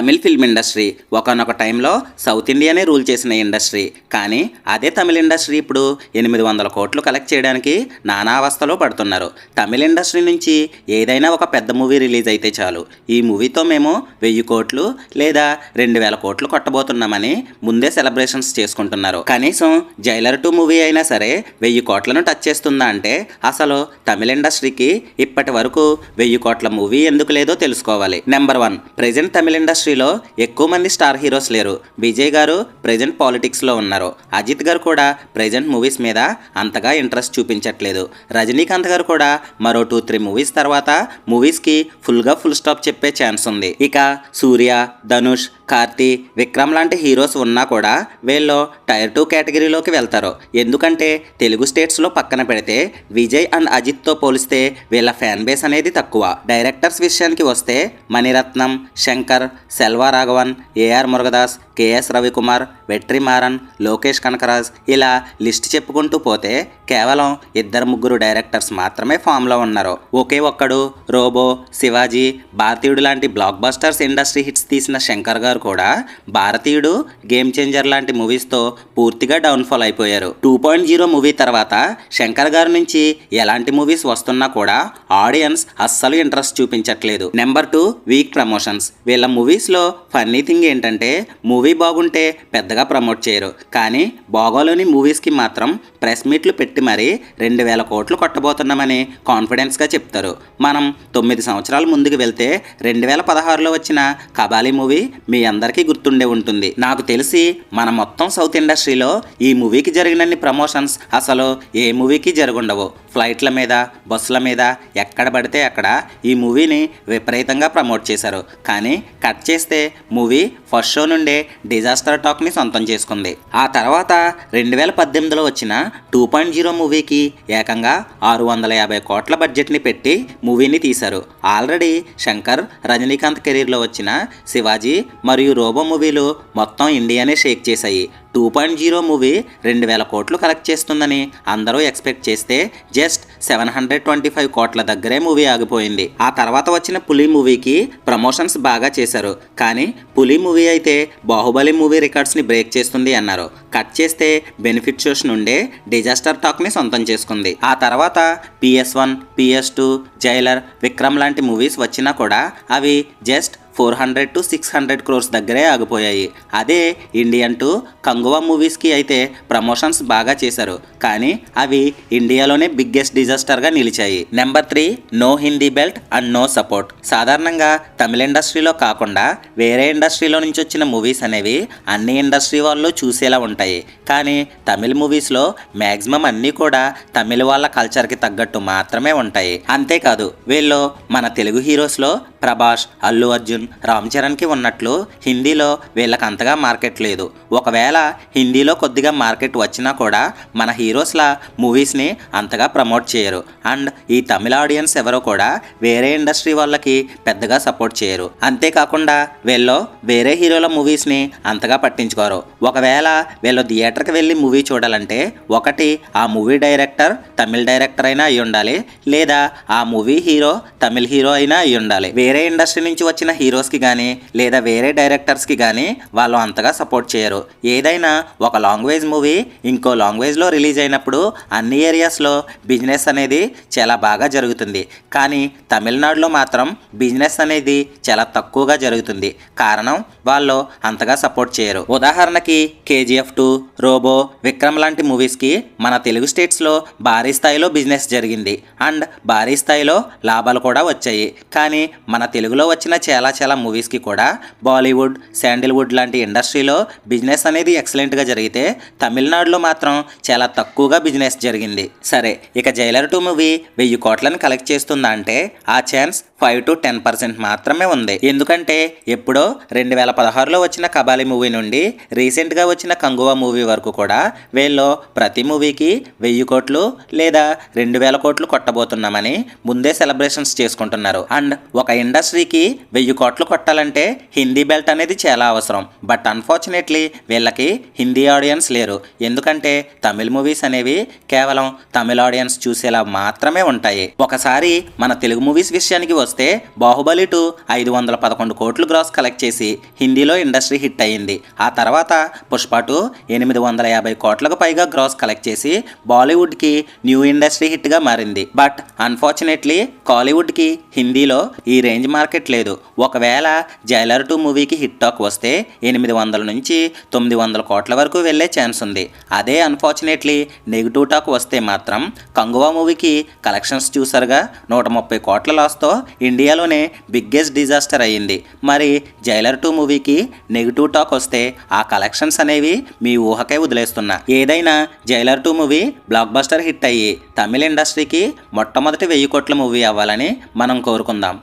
Tamil film industry. ఒకనొక టైంలో south ఇండియానే రూల్ చేసిన ఇండస్ట్రీ. కానీ అదే తమిళ ఇండస్ట్రీ ఇప్పుడు ఎనిమిది వందల కోట్లు కలెక్ట్ చేయడానికి నానా అవస్థలో పడుతున్నారు. తమిళ ఇండస్ట్రీ నుంచి ఏదైనా ఒక పెద్ద మూవీ రిలీజ్ అయితే చాలు. ఈ మూవీతో మేము వెయ్యి కోట్లు లేదా రెండు వేల కోట్లు కొట్టబోతున్నామని ముందే సెలబ్రేషన్స్ చేసుకుంటున్నారు. కనీసం జైలర్ టూ మూవీ అయినా సరే వెయ్యి కోట్లను టచ్ చేస్తుందా అంటే అసలు తమిళ ఇండస్ట్రీకి ఇప్పటి వరకు వెయ్యి కోట్ల మూవీ ఎందుకు లేదో తెలుసుకోవాలి. Number one present Tamil industry ఇండస్ట్రీలో ఎక్కువ మంది స్టార్ హీరోస్ లేరు. విజయ్ గారు ప్రెజెంట్ పాలిటిక్స్లో ఉన్నారు. అజిత్ గారు కూడా ప్రెజెంట్ మూవీస్ మీద అంతగా ఇంట్రెస్ట్ చూపించట్లేదు. రజనీకాంత్ గారు కూడా మరో టూ త్రీ మూవీస్ తర్వాత మూవీస్కి ఫుల్గా ఫుల్ స్టాప్ చెప్పే ఛాన్స్ ఉంది. ఇక సూర్య ధనుష్ కార్తీ విక్రమ్ లాంటి హీరోస్ ఉన్నా కూడా వీళ్ళు టైర్ టూ కేటగిరీలోకి వెళ్తారు. ఎందుకంటే తెలుగు స్టేట్స్లో పక్కన పెడితే విజయ్ అండ్ అజిత్తో పోలిస్తే వీళ్ళ ఫ్యాన్ బేస్ అనేది తక్కువ. డైరెక్టర్స్ విషయానికి వస్తే Mani Ratnam Shankar Selvaraghavan A R Murugadoss K S Ravikumar Vetrimaaran Lokesh Kanagaraj ఇలా లిస్ట్ చెప్పుకుంటూ పోతే కేవలం ఇద్దరు ముగ్గురు డైరెక్టర్స్ మాత్రమే ఫామ్లో ఉన్నారు. ఒకే ఒక్కడు రోబో శివాజీ భారతీయుడు లాంటి బ్లాక్ బస్టర్స్ ఇండస్ట్రీ హిట్స్ తీసిన శంకర్ గారు కూడా భారతీయుడు గేమ్ చేంజర్ లాంటి మూవీస్తో పూర్తిగా డౌన్ఫాల్ అయిపోయారు. టూ పాయింట్ జీరో మూవీ తర్వాత శంకర్ గారి నుంచి ఎలాంటి మూవీస్ వస్తున్నా కూడా ఆడియన్స్ అస్సలు ఇంట్రెస్ట్ చూపించట్లేదు. నెంబర్ టూ వీక్ ప్రమోషన్స్ వీళ్ళ మూవీస్లో ఫన్నీ థింగ్ ఏంటంటే మూవీ బాగుంటే పెద్దగా ప్రమోట్ చేయరు. కానీ బాగోలేని మూవీస్కి మాత్రం ప్రెస్ మీట్లు పెట్టి మరీ రెండు వేల కోట్లు కొట్టబోతున్నామని కాన్ఫిడెన్స్గా చెప్తారు. మనం తొమ్మిది సంవత్సరాల ముందుకు వెళ్తే రెండు వేల పదహారులో వచ్చిన కబాలీ మూవీ మీ అందరికీ గుర్తుండే ఉంటుంది. నాకు తెలిసి మన మొత్తం సౌత్ ఇండస్ట్రీలో ఈ మూవీకి జరిగినన్ని ప్రమోషన్స్ అసలు ఏ మూవీకి జరుగుండవు. ఫ్లైట్ల మీద బస్సుల మీద ఎక్కడ పడితే అక్కడ ఈ మూవీని విపరీతంగా ప్రమోట్ చేశారు. కానీ కట్ చేస్తే మూవీ ఫస్ట్ షో నుండే డిజాస్టర్ టాక్ని సొంతం చేసుకుంది. ఆ తర్వాత రెండు వేల పద్దెనిమిదిలో వచ్చిన టూ పాయింట్ జీరో మూవీకి ఏకంగా ఆరు వందల యాభై కోట్ల బడ్జెట్ని పెట్టి మూవీని తీశారు. ఆల్రెడీ శంకర్ రజనీకాంత్ కెరీర్లో వచ్చిన శివాజీ మరియు రోబో మూవీలు మొత్తం ఇండియానే షేక్ చేశాయి. టూ పాయింట్ జీరో మూవీ రెండు వేల కోట్లు కలెక్ట్ చేస్తుందని అందరూ ఎక్స్పెక్ట్ చేస్తే just seven hundred twenty five కోట్ల దగ్గరే మూవీ ఆగిపోయింది. ఆ తర్వాత వచ్చిన పులి మూవీకి ప్రమోషన్స్ బాగా చేశారు. కానీ పులి మూవీ అయితే బాహుబలి మూవీ రికార్డ్స్ని బ్రేక్ చేస్తుంది అన్నారు. కట్ చేస్తే బెనిఫిట్ షోస్ నుండే డిజాస్టర్ టాక్ని సొంతం చేసుకుంది. ఆ తర్వాత PS one PS two Jailer Vikram లాంటి మూవీస్ వచ్చినా కూడా అవి just four hundred to six hundred crores దగ్గరే ఆగిపోయాయి. అదే ఇండియన్ టు కంగువ మూవీస్కి అయితే ప్రమోషన్స్ బాగా చేశారు. కానీ అవి ఇండియాలోనే బిగ్గెస్ట్ డిజాస్టర్గా నిలిచాయి. Number three no Hindi belt and no support. సాధారణంగా తమిళ ఇండస్ట్రీలో కాకుండా వేరే ఇండస్ట్రీలో నుంచి వచ్చిన మూవీస్ అనేవి అన్ని ఇండస్ట్రీ వాళ్ళు చూసేలా ఉంటాయి. కానీ తమిళ మూవీస్లో మ్యాక్సిమం అన్నీ కూడా తమిళ వాళ్ళ కల్చర్కి తగ్గట్టు మాత్రమే ఉంటాయి. అంతేకాదు వీళ్ళు మన తెలుగు హీరోస్లో ప్రభాస్ అల్లు అర్జున్ రామ్ చరణ్కి ఉన్నట్లు హిందీలో వీళ్ళకి అంతగా మార్కెట్ లేదు. ఒకవేళ హిందీలో కొద్దిగా మార్కెట్ వచ్చినా కూడా మన హీరోస్ల మూవీస్ని అంతగా ప్రమోట్ చేయరు. అండ్ ఈ తమిళ ఆడియన్స్ ఎవరో కూడా వేరే ఇండస్ట్రీ వాళ్ళకి పెద్దగా సపోర్ట్ చేయరు. అంతేకాకుండా వీళ్ళు వేరే హీరోల మూవీస్ని అంతగా పట్టించుకోరు. ఒకవేళ వీళ్ళు థియేటర్కి వెళ్ళి మూవీ చూడాలంటే ఒకటి ఆ మూవీ డైరెక్టర్ తమిళ డైరెక్టర్ అయినా అయి ఉండాలి. లేదా ఆ మూవీ హీరో తమిళ హీరో అయినా అయి ఉండాలి. వేరే ఇండస్ట్రీ నుంచి వచ్చిన హీరో హీరోస్కి కానీ లేదా వేరే డైరెక్టర్స్కి కానీ వాళ్ళు అంతగా సపోర్ట్ చేయరు. ఏదైనా ఒక లాంగ్వేజ్ మూవీ ఇంకో లాంగ్వేజ్లో రిలీజ్ అయినప్పుడు అన్ని ఏరియాస్లో బిజినెస్ అనేది చాలా బాగా జరుగుతుంది. కానీ తమిళనాడులో మాత్రం బిజినెస్ అనేది చాలా తక్కువగా జరుగుతుంది. కారణం వాళ్ళు అంతగా సపోర్ట్ చేయరు. ఉదాహరణకి కేజీఎఫ్ టూ రోబో విక్రమ్ లాంటి మూవీస్కి మన తెలుగు స్టేట్స్లో భారీ స్థాయిలో బిజినెస్ జరిగింది. అండ్ భారీ స్థాయిలో లాభాలు కూడా వచ్చాయి. కానీ మన తెలుగులో వచ్చిన చాలా చాలా మూవీస్కి కూడా బాలీవుడ్ శాండిల్వుడ్ లాంటి ఇండస్ట్రీలో బిజినెస్ అనేది ఎక్సలెంట్గా జరిగితే తమిళనాడులో మాత్రం చాలా తక్కువగా బిజినెస్ జరిగింది. సరే ఇక జైలర్ టూ మూవీ వెయ్యి కోట్లను కలెక్ట్ చేస్తుందా అంటే ఆ chance five to ten percent మాత్రమే ఉంది. ఎందుకంటే ఎప్పుడో రెండు వేల పదహారులో వచ్చిన కబాలి మూవీ నుండి రీసెంట్గా వచ్చిన కంగువా మూవీ వరకు కూడా వీళ్ళు ప్రతి మూవీకి వెయ్యి కోట్లు లేదా రెండు వేల కోట్లు కొట్టబోతున్నామని ముందే సెలబ్రేషన్స్ చేసుకుంటున్నారు. అండ్ ఒక ఇండస్ట్రీకి వెయ్యి కోట్లు షాట్లు కొట్టాలంటే హిందీ బెల్ట్ అనేది చాలా అవసరం. బట్ అన్ఫార్చునేట్లీ వీళ్ళకి హిందీ ఆడియన్స్ లేరు. ఎందుకంటే తమిళ్ మూవీస్ అనేవి కేవలం తమిళ ఆడియన్స్ చూసేలా మాత్రమే ఉంటాయి. ఒకసారి మన తెలుగు మూవీస్ విషయానికి వస్తే బాహుబలి టూ ఐదు వందల పదకొండు కోట్లు గ్రాస్ కలెక్ట్ చేసి హిందీలో ఇండస్ట్రీ హిట్ అయ్యింది. ఆ తర్వాత పుష్ప టూ ఎనిమిది వందల యాభై కోట్లకు పైగా గ్రాస్ కలెక్ట్ చేసి బాలీవుడ్కి న్యూ ఇండస్ట్రీ హిట్గా మారింది. బట్ అన్ఫార్చునేట్లీ కాలీవుడ్కి హిందీలో ఈ రేంజ్ మార్కెట్ లేదు. ఒక ఒకవేళ జైలర్ టూ మూవీకి హిట్ టాక్ వస్తే ఎనిమిది వందల నుంచి తొమ్మిది వందల కోట్ల వరకు వెళ్ళే ఛాన్స్ ఉంది. అదే అన్ఫార్చునేట్లీ నెగిటివ్ టాక్ వస్తే మాత్రం కంగువా మూవీకి కలెక్షన్స్ చూసారుగా? నూట ముప్పై కోట్ల లాస్తో ఇండియాలోనే బిగ్గెస్ట్ డిజాస్టర్ అయ్యింది. మరి జైలర్ టూ మూవీకి నెగిటివ్ టాక్ వస్తే ఆ కలెక్షన్స్ అనేవి మీ ఊహకే వదిలేస్తున్నా. ఏదైనా Jailer two movie blockbuster hit అయ్యి తమిళ ఇండస్ట్రీకి మొట్టమొదటి వెయ్యి కోట్ల మూవీ అవ్వాలని మనం కోరుకుందాం.